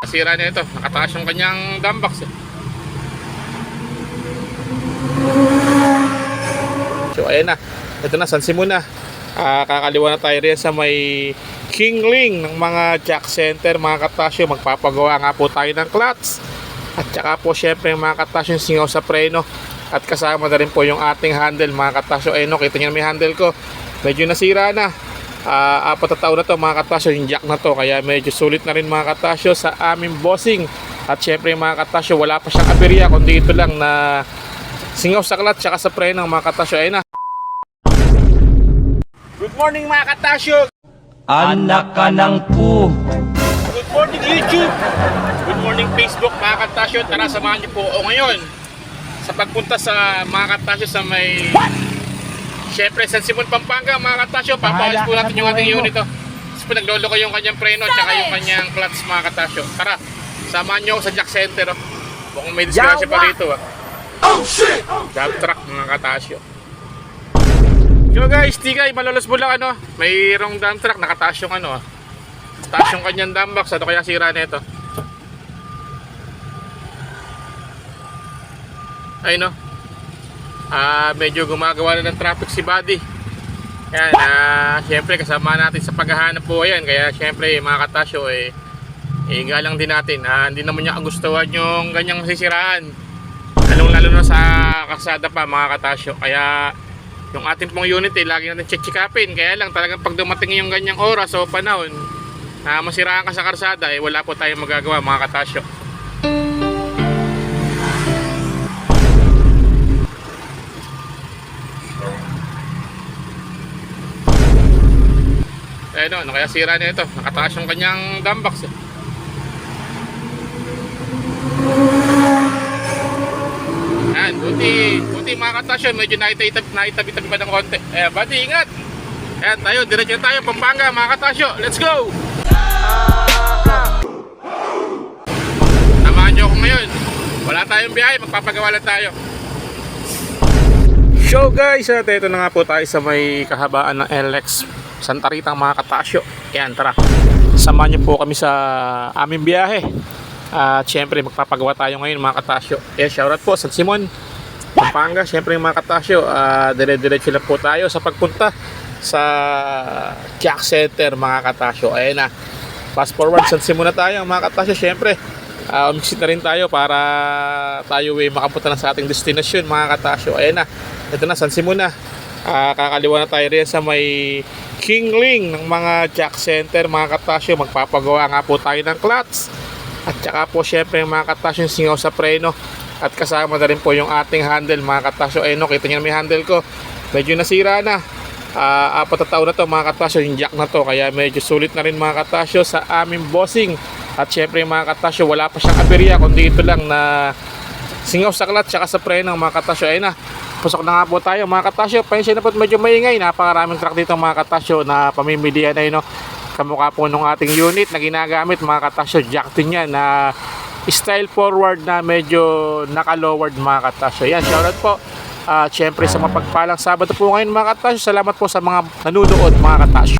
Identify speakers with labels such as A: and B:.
A: Nasira na ito. Nakataas yung kanyang dumbox. Eh. So ayan na. Ito na, San Simona. Ah, kakaliwa na tayo rin sa may Kingling ng mga jack center, mga katasyo. Magpapagawa nga po tayo ng clutch. At saka po syempre mga katasyo yung singaw sa preno. At kasama na rin po yung ating handle mga katasyo. Ayun no, kita nyo na may handle ko. Medyo nasira na. Ah, apat na taon na to mga katasyo yung jack na to. Kaya medyo sulit na rin mga katasyo sa aming bossing. At syempre mga katasyo wala pa siyang aberya. Kundi ito lang na singaw sa clutch tsaka sa preno mga katasyo. Ayun na. Good morning mga katasyo!
B: Anak ka ng pu.
A: Good morning YouTube! Good morning Facebook mga katasyo. Tara samahan niyo po ako ngayon sa pagpunta sa mga katasyo sa may Siyempre San Simon Pampanga mga katasyo. Papawis po natin yung ating unit oh. Tapos pinaglolo ko yung kanyang preno at saka yung kanyang clutch mga katasyo. Tara, samahan niyo ako sa Jack Center. Oh. Mukhang may disgrasya pa dito. Oh. Oh shit! Dump truck mga katasyo. Yo guys, tigay, malolos mo lang ano. Mayroong dump truck, nakataas yung ano. Taas yung kanyang dump box, ano kaya sira nito? Ay no. Ah, medyo gumagawa na ng traffic si Buddy. Yan, ah, syempre kasama natin sa paghahanap po yan. Kaya syempre mga katasyo eh, eh galang din natin. Ah, hindi naman niya kagustuhan yung ganyang masisiraan. Lalong lalo na sa kasada pa mga katasyo. Kaya yung ating pong unit eh, lagi natin check-checkapin. Kaya lang talagang pag dumating yung ganyang oras o panahon na masiraan ka sa karsada, eh, wala po tayong magagawa mga katasyo. Eh no, ano kaya sira na ito? Nakataas yung kanyang dumbox. Eh. Yan, buti, buti mga katasyon, medyo naitabi, naitabi-tabi pa ng konti. Eh, buddy, ingat! Ayan tayo, diretso tayo, Pampanga, mga katasyo, let's go! Samahan nyo ako ngayon. Wala tayong biyahe, magpapagawa lang tayo. So guys, at ito na nga po tayo sa may kahabaan ng LX Santa Rita mga katasyo. Yan, tara. Samahan nyo po kami sa aming biyahe. At syempre magpapagawa tayo ngayon mga katasyo. Eh, shoutout po San Simon, Pampanga. Syempre mga katasyo, uh, dire-diretso lang po tayo sa pagpunta sa Jack Center mga katasyo. Ayan na. Fast forward San Simon na tayo mga katasyo. Syempre, uh, umixit na rin tayo para tayo eh, makapunta na sa ating destinasyon mga katasyo. Ayan na. Ito na, San Simon na. Ah, kakaliwa na tayo rin sa may Kingling ng mga Jack Center mga katasyo. Magpapagawa nga po tayo ng clutch. At saka po syempre mga katasyo yung singaw sa preno. At kasama na rin po yung ating handle mga katasyo. Ayun no, kita nyo na may handle ko. Medyo nasira na. Ah, apat na taon na to mga katasyo yung jack na to. Kaya medyo sulit na rin mga katasyo sa aming bossing. At syempre mga katasyo wala pa siyang aberya. Kundi ito lang na singaw sa clutch saka sa preno mga katasyo. Ayun na. Pasok na nga po tayo mga katasyo. Pensya na po medyo maingay. Napakaraming truck dito mga katasyo na pamimilihan yun. No? Kamukha po nung ating unit na ginagamit mga katasyo. Jack din yan na style forward na medyo naka-lowered mga katasyo. Yan, shoutout po. At syempre sa mapagpalang Sabado po ngayon mga katasyo. Salamat po sa mga nanonood mga katasyo.